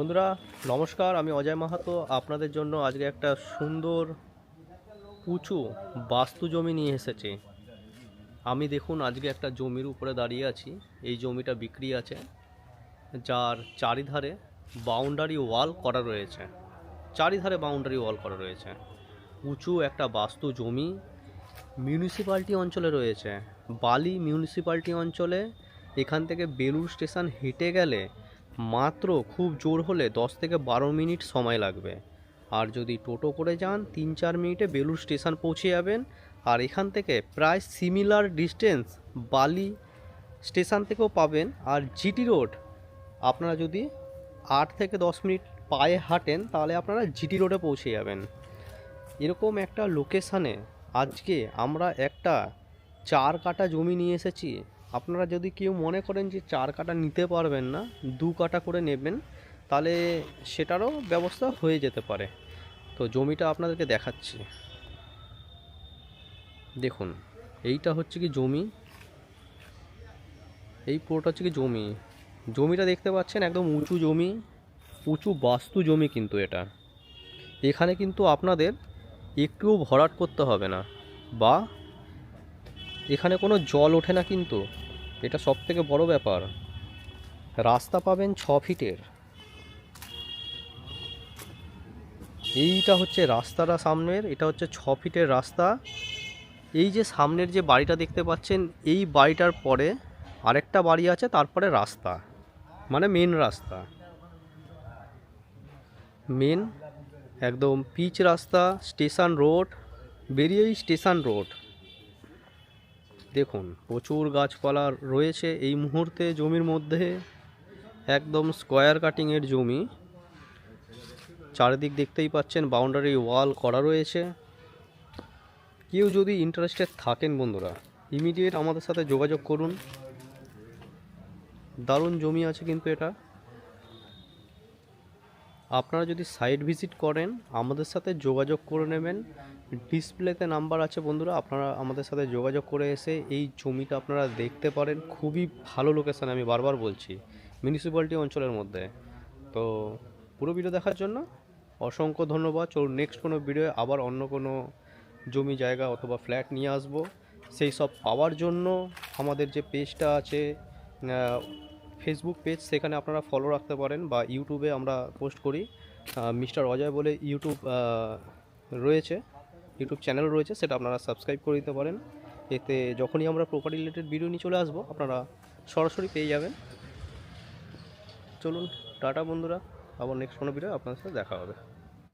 বন্ধুরা, নমস্কার, আমি অজয় মাহাতো। আপনাদের জন্য আজকে একটা সুন্দর উঁচু বাস্তু জমি নিয়ে এসেছি। আমি দেখুন, আজকে একটা জমির উপরে দাঁড়িয়ে আছি। এই জমিটা বিক্রি আছে, যার চারিধারে বাউন্ডারি ওয়াল করা রয়েছে। চারিধারে বাউন্ডারি ওয়াল করা রয়েছে। উঁচু একটা বাস্তু জমি মিউনিসিপ্যালিটি অঞ্চলে রয়েছে। বালি মিউনিসিপ্যালিটি অঞ্চলে, এখান থেকে বেলুর স্টেশন হেঁটে গেলে মাত্র খুব জোর হলে দশ থেকে বারো মিনিট সময় লাগবে। আর যদি টোটো করে যান, তিন চার মিনিটে বেলুর স্টেশন পৌঁছে যাবেন। আর এখান থেকে প্রায় সিমিলার ডিস্টেন্স বালি স্টেশন থেকেও পাবেন। আর জিটি রোড আপনারা যদি আট থেকে দশ মিনিট পায়ে হাঁটেন, তাহলে আপনারা জিটি রোডে পৌঁছে যাবেন। এরকম একটা লোকেশানে আজকে আমরা একটা চার কাটা জমি নিয়ে এসেছি। আপনারা যদি কেউ মনে করেন যে চার কাটা নিতে পারবেন না, দু কাটা করে নেবেন, তাহলে সেটারও ব্যবস্থা হয়ে যেতে পারে। তো জমিটা আপনাদেরকে দেখাচ্ছি। দেখুন, এইটা হচ্ছে কি জমি। এই পুরোটা হচ্ছে কি জমি। জমিটা দেখতে পাচ্ছেন, একদম উঁচু জমি, উঁচু বাস্তু জমি কিন্তু এটা। এখানে কিন্তু আপনাদের একটুও ভরাট করতে হবে না, বা এখানে কোনো জল ওঠে না কিন্তু। এটা সব থেকে বড় ব্যাপার। রাস্তা পাবেন ছ ফিটের। এইটা হচ্ছে রাস্তাটা সামনের, এটা হচ্ছে ছ ফিটের রাস্তা। এই যে সামনের যে বাড়িটা দেখতে পাচ্ছেন, এই বাড়িটার পরে আরেকটা বাড়ি আছে, তারপরে রাস্তা। মানে মেন রাস্তা। মেন একদম পিচ রাস্তা স্টেশন রোড বেরিয়েই স্টেশন রোড দেখুন, প্রচুর গাছপালা রয়েছে এই মুহূর্তে জমির মধ্যে। একদম স্কোয়ার কাটিংয়ের জমি। চারিদিক দেখতেই পাচ্ছেন, বাউন্ডারি ওয়াল করা রয়েছে। কেউ যদি ইন্টারেস্টেড থাকেন বন্ধুরা, ইমিডিয়েট আমাদের সাথে যোগাযোগ করুন। দারুণ জমি আছে কিন্তু এটা। আপনারা যদি সাইট ভিজিট করেন, আমাদের সাথে যোগাযোগ করে নেবেন। ডিসপ্লেতে নাম্বার আছে বন্ধুরা, আপনারা আমাদের সাথে যোগাযোগ করে এসে এই জমিটা আপনারা দেখতে পারেন। খুবই ভালো লোকেশান আমি বারবার বলছি মিউনিসিপ্যালিটি অঞ্চলের মধ্যে। তো পুরো ভিডিও দেখার জন্য অসংখ্য ধন্যবাদ। চলুন নেক্সট কোনো ভিডিও আবার অন্য কোনো জমি, জায়গা অথবা ফ্ল্যাট নিয়ে আসব। সেই সব পাওয়ার জন্য আমাদের যে পেজটা আছে ফেসবুক পেজ সেখানে আপনারা ফলো রাখতে পারেন বা ইউটিউবে আমরা পোস্ট করি। মিস্টার অজয় বলে ইউটিউব রয়েছে ইউটিউব চ্যানেল রয়েছে, সেটা আপনারা সাবস্ক্রাইব করে দিতে পারেন। এতে যখনই আমরা প্রপার্টি রিলেটেড ভিডিও নিয়ে চলে আসব, আপনারা সরাসরি পেয়ে যাবেন। চলুন, টাটা বন্ধুরা, আবার নেক্সট কোনো ভিডিও আপনাদের সাথে দেখা হবে।